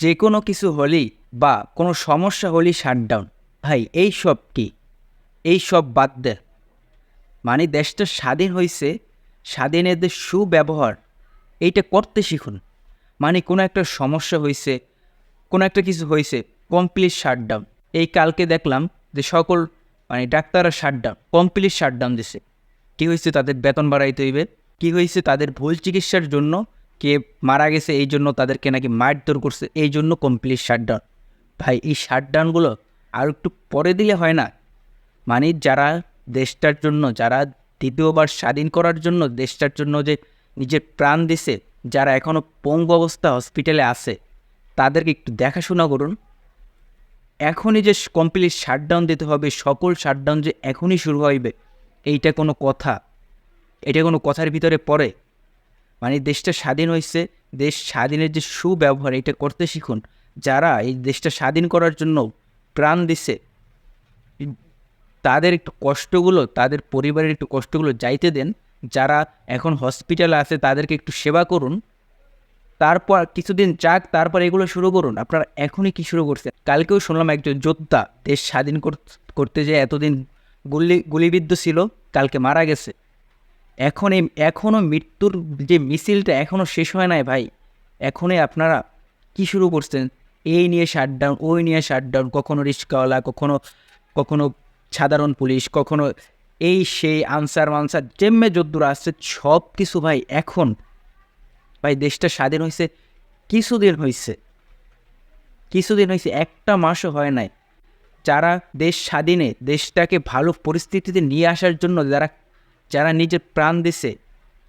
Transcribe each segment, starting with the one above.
যে কোনো কিছু হলেই বা কোনো সমস্যা হলেই শাটডাউন ভাই, এই সব কি? এই সব বাদ দে। মানে দেশটা স্বাধীন হয়েছে স্বাধীনের সুব্যবহার। এইটা করতে শিখুন। মানে কোনো একটা সমস্যা হয়েছে কোনো একটা কিছু হয়েছে কমপ্লিট শাটডাউন এই কালকে দেখলাম যে সকল মানে ডাক্তাররা শাটডাউন কমপ্লিট শাটডাউন দিছে। কী হয়েছে তাদের বেতন বাড়াইতে হইবে? কী হয়েছে তাদের ভুল চিকিৎসার জন্য কে মারা গেছে, এই জন্য তাদেরকে নাকি মারধর করছে, এই জন্য কমপ্লিট শাটডাউন ভাই, এই শাটডাউনগুলো আর একটু পরে দিলে হয় না। মানে যারা দেশটার জন্য, যারা দ্বিতীয়বার স্বাধীন করার জন্য দেশটার জন্য যে নিজের প্রাণ দিছে, যারা এখনও পঙ্গু অবস্থা হসপিটালে আছে, তাদেরকে একটু দেখাশোনা করুন। এখনই যে কমপ্লিট শাটডাউন দিতে হবে, সকল শাটডাউন যে এখনই শুরু হইবে, এইটা কোনো কথা। এটা কোনো কথার ভিতরে পড়ে। মানে দেশটা স্বাধীন হয়েছে, দেশ স্বাধীনের যে সুব্যবহার, এটা করতে শিখুন। যারা এই দেশটা স্বাধীন করার জন্য প্রাণ দিছে তাদের একটু কষ্টগুলো, তাদের পরিবারের একটু কষ্টগুলো যাইতে দেন। যারা এখন হসপিটালে আছে, তাদেরকে একটু সেবা করুন। তারপর কিছুদিন যাক, তারপর এগুলো শুরু করুন। আপনারা এখনই কি শুরু করছেন? কালকেও শুনলাম একজন যোদ্ধা দেশ স্বাধীন কর- করতে যে এতদিন গুলি, গুলিবিদ্ধ ছিল, কালকে মারা গেছে। এখন এই এখনও মৃত্যুর যে মিছিলটা এখনও শেষ হয় নাই ভাই। এখনই আপনারা কি শুরু করছেন? এই নিয়ে শাটডাউন ওই নিয়ে শাটডাউন কখনো রিস্কাওয়ালা, কখনো কখনো সাধারণ পুলিশ, কখনো এই সেই আনসার মানসার যেমে যদ্দুর আসছে, সব কিছু ভাই এখন, ভাই দেশটা স্বাধীন হয়েছে, কিছুদিন হয়েছে কিছুদিন হয়েছে, একটা মাসও হয় নাই। যারা দেশ স্বাধীনে, দেশটাকে ভালো পরিস্থিতিতে নিয়ে আসার জন্য, যারা যারা নিজের প্রাণ দিছে,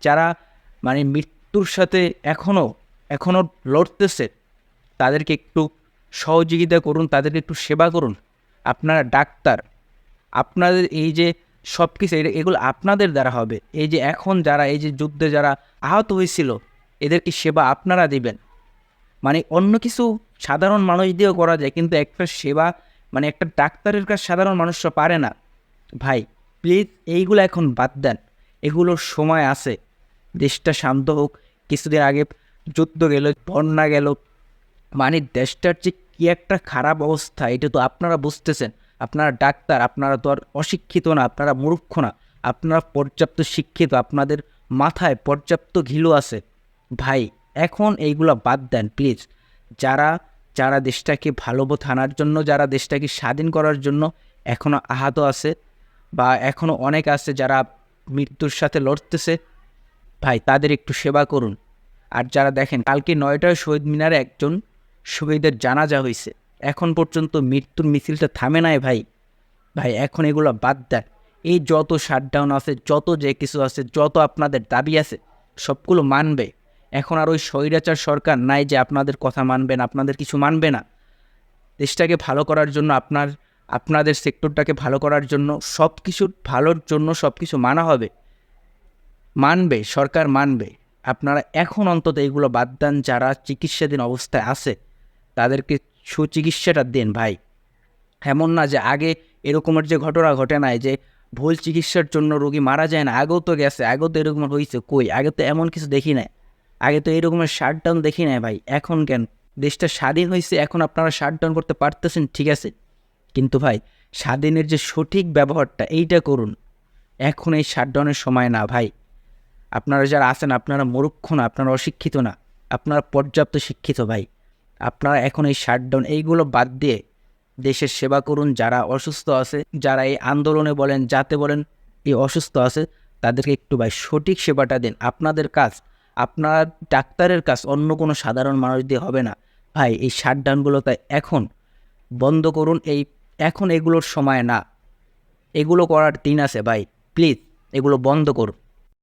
যারা মানে মৃত্যুর সাথে এখনও এখনও লড়তেছে, তাদেরকে একটু সহযোগিতা করুন, তাদেরকে একটু সেবা করুন। আপনারা ডাক্তার, আপনাদের এই যে সব কিছু এগুলো আপনাদের দ্বারা হবে। এই যে এখন যারা, এই যে যুদ্ধে যারা আহত হয়েছিল, এদেরকে সেবা আপনারা দিবেন। মানে অন্য কিছু সাধারণ মানুষ দিয়েও করা যায়, কিন্তু একটা সেবা মানে একটা ডাক্তারের কাজ সাধারণ মানুষরা পারে না। ভাই প্লিজ এইগুলো এখন বাদ দেন। এগুলোর সময় আছে। দেশটা শান্ত হোক। কিছুদিন আগে যুদ্ধ গেল, বন্যা গেল। মানে দেশটার যে কী একটা খারাপ অবস্থা, এটা তো আপনারা বুঝতেছেন। আপনারা ডাক্তার, আপনারা তো আর অশিক্ষিত না, আপনারা মূর্খ না। আপনারা পর্যাপ্ত শিক্ষিত, আপনাদের মাথায় পর্যাপ্ত ঘিলু আছে। ভাই, এখন এইগুলো বাদ দেন, প্লিজ। যারা যারা দেশটাকে ভালো পথে আনার জন্য, যারা দেশটাকে স্বাধীন করার জন্য এখনও আহত আছে বা এখনও অনেক আছে যারা মৃত্যুর সাথে লড়তেছে, ভাই তাদের একটু সেবা করুন। আর যারা দেখেন, কালকে নয়টায় শহীদ মিনারে একজন শহীদের জানাজা হয়েছে এখন পর্যন্ত মৃত্যুর মিছিলটা থামে নাই ভাই। ভাই, এখন এগুলো বাদ দেন। এই যত শাটডাউন আছে, যত যে কিছু আছে, যত আপনাদের দাবি আছে, সবগুলো মানবে। এখন আর ওই স্বৈরাচার সরকার নাই যে আপনাদের কথা মানবেন আপনাদের কিছু মানবে না। দেশটাকে ভালো করার জন্য আপনার আপনাদের সেক্টরটাকে ভালো করার জন্য সব কিছুর ভালোর জন্য সব কিছু মানা হবে। মানবে, সরকার মানবে। আপনারা এখন অন্তত এগুলো বাদ দেন, যারা চিকিৎসাধীন অবস্থায় আছে, তাদেরকে সুচিকিৎসাটা দেন ভাই। এমন না যে আগে এরকমের যে ঘটনা ঘটে নাই যে ভুল চিকিৎসার জন্য রোগী মারা যায় না, আগেও তো গেছে, আগেও তো এরকম হয়েছে কই? আগে তো এমন কিছু দেখি নাই। আগে তো এরকমের শাটডাউন দেখি নাই ভাই, এখন কেন? দেশটা স্বাধীন হয়েছে এখন আপনারা শাটডাউন করতে পারতেছেন, ঠিক আছে? কিন্তু ভাই, স্বাধীনের যে সঠিক ব্যবহারটা, এইটা করুন। এখন এই শাটডাউনের সময় না ভাই। আপনারা যারা আছেন, আপনারা মূর্খ না, আপনারা অশিক্ষিত না। আপনারা পর্যাপ্ত শিক্ষিত ভাই। আপনারা এখন এই শাটডাউন, এইগুলো বাদ দিয়ে দেশের সেবা করুন। যারা অসুস্থ আছে, যারা এই আন্দোলনে বলেন, যাতে বলেন, এই অসুস্থ আছে, তাদেরকে একটু ভাই সঠিক সেবাটা দিন। আপনাদের কাজ, আপনারা ডাক্তারের কাজ, অন্য কোনো সাধারণ মানুষ দিয়ে হবে না। ভাই, এই শাটডাউনগুলো তাই এখন বন্ধ করুন। এই এখন এগুলোর সময় না। এগুলো করার দিন আছে ভাই। প্লিজ এগুলো বন্ধ করুন।